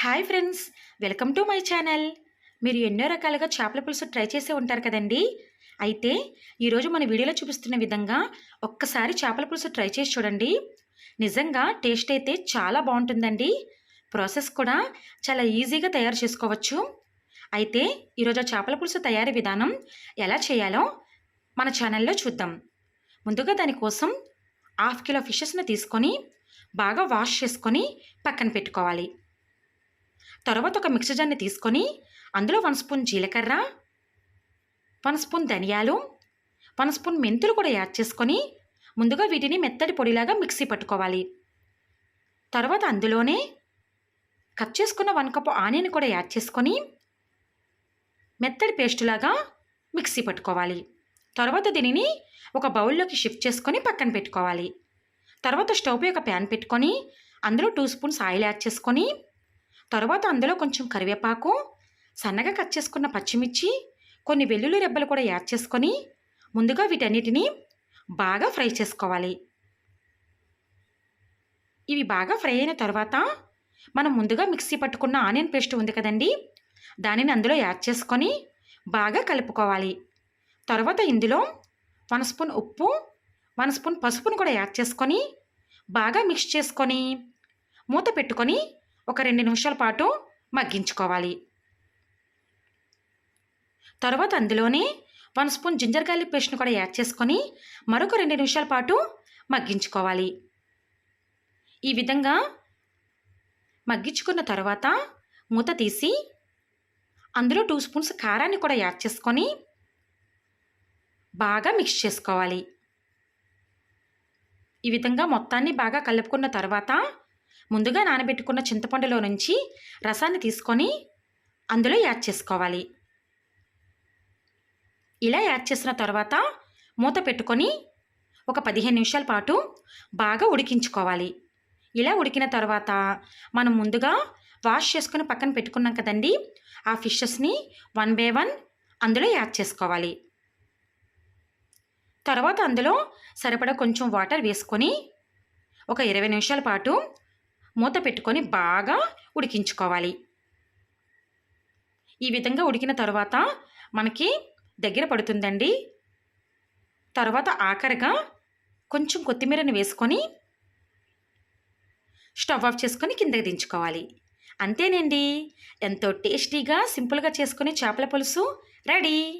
Hi friends welcome to my channel. మీరు ఎన్నో రకాలుగా చేపల పులుసు ట్రై చేసే ఉంటారు కదండి? అయితే ఈరోజు మన వీడియోలో చూపిస్తున్న విధంగా ఒక్కసారి చేపల పులుసు ట్రై చేసి చూడండి. నిజంగా టేస్ట్ అయితే చాలా బాగుంటుందండి. ప్రాసెస్ కూడా చాలా ఈజీగా తయారు చేసుకోవచ్చు. అయితే ఈరోజు చేపల పులుసు తయారీ విధానం ఎలా చేయాలో మన ఛానల్లో చూద్దాం. ముందుగా దానికోసం హాఫ్ కిలో ఫిషెస్ని తీసుకొని బాగా వాష్ చేసుకొని పక్కన పెట్టుకోవాలి. తర్వాత ఒక మిక్సర్ జార్ని తీసుకొని అందులో వన్ స్పూన్ జీలకర్ర వన్ స్పూన్ ధనియాలు వన్ స్పూన్ మెంతులు కూడా యాడ్ చేసుకొని ముందుగా వీటిని మెత్తడి పొడిలాగా మిక్సీ పట్టుకోవాలి. తర్వాత అందులోనే కట్ చేసుకున్న వన్ కప్ ఆనియన్ కూడా యాడ్ చేసుకొని మెత్తడి పేస్టులాగా మిక్సీ పట్టుకోవాలి. తర్వాత దీనిని ఒక బౌల్లోకి షిఫ్ట్ చేసుకొని పక్కన పెట్టుకోవాలి. తర్వాత స్టవ్ ఒక ప్యాన్ పెట్టుకొని అందులో టూ స్పూన్స్ ఆయిల్ యాడ్ చేసుకొని తర్వాత అందులో కొంచెం కరివేపాకు సన్నగా కట్ చేసుకున్న పచ్చిమిర్చి కొన్ని వెల్లుల్లి రెబ్బలు కూడా యాడ్ చేసుకొని ముందుగా వీటన్నిటిని బాగా ఫ్రై చేసుకోవాలి. ఇవి బాగా ఫ్రై అయిన తర్వాత మనం ముందుగా మిక్సీ పట్టుకున్న ఆనియన్ పేస్ట్ ఉంది కదండి దానిని అందులో యాడ్ చేసుకొని బాగా కలుపుకోవాలి. తర్వాత ఇందులో వన్ స్పూన్ ఉప్పు వన్ స్పూన్ పసుపును కూడా యాడ్ చేసుకొని బాగా మిక్స్ చేసుకొని మూత పెట్టుకొని ఒక రెండు నిమిషాల పాటు మగ్గించుకోవాలి. తర్వాత అందులోనే వన్ స్పూన్ జింజర్ గార్లిక్ పేస్ట్ను కూడా యాడ్ చేసుకొని మరొక రెండు నిమిషాల పాటు మగ్గించుకోవాలి. ఈ విధంగా మగ్గించుకున్న తర్వాత మూత తీసి అందులో టూ స్పూన్స్ కారాన్ని కూడా యాడ్ చేసుకొని బాగా మిక్స్ చేసుకోవాలి. ఈ విధంగా మొత్తాన్ని బాగా కలుపుకున్న తర్వాత ముందుగా నానబెట్టుకున్న చింతపండులో నుంచి రసాన్ని తీసుకొని అందులో యాడ్ చేసుకోవాలి. ఇలా యాడ్ చేసిన తర్వాత మూత పెట్టుకొని ఒక పదిహేను నిమిషాల పాటు బాగా ఉడికించుకోవాలి. ఇలా ఉడికిన తర్వాత మనం ముందుగా వాష్ చేసుకుని పక్కన పెట్టుకున్నాం కదండి ఆ ఫిషెస్ని వన్ బై వన్ అందులో యాడ్ చేసుకోవాలి. తర్వాత అందులో సరిపడా కొంచెం వాటర్ వేసుకొని ఒక ఇరవై నిమిషాల పాటు మూత పెట్టుకొని బాగా ఉడికించుకోవాలి. ఈ విధంగా ఉడికిన తర్వాత మనకి దగ్గర పడుతుందండి. తర్వాత ఆఖరిగా కొంచెం కొత్తిమీరని వేసుకొని స్టవ్ ఆఫ్ చేసుకొని కిందకి దించుకోవాలి. అంతేనండి. ఎంతో టేస్టీగా సింపుల్గా చేసుకుని చేపల పులుసు రెడీ.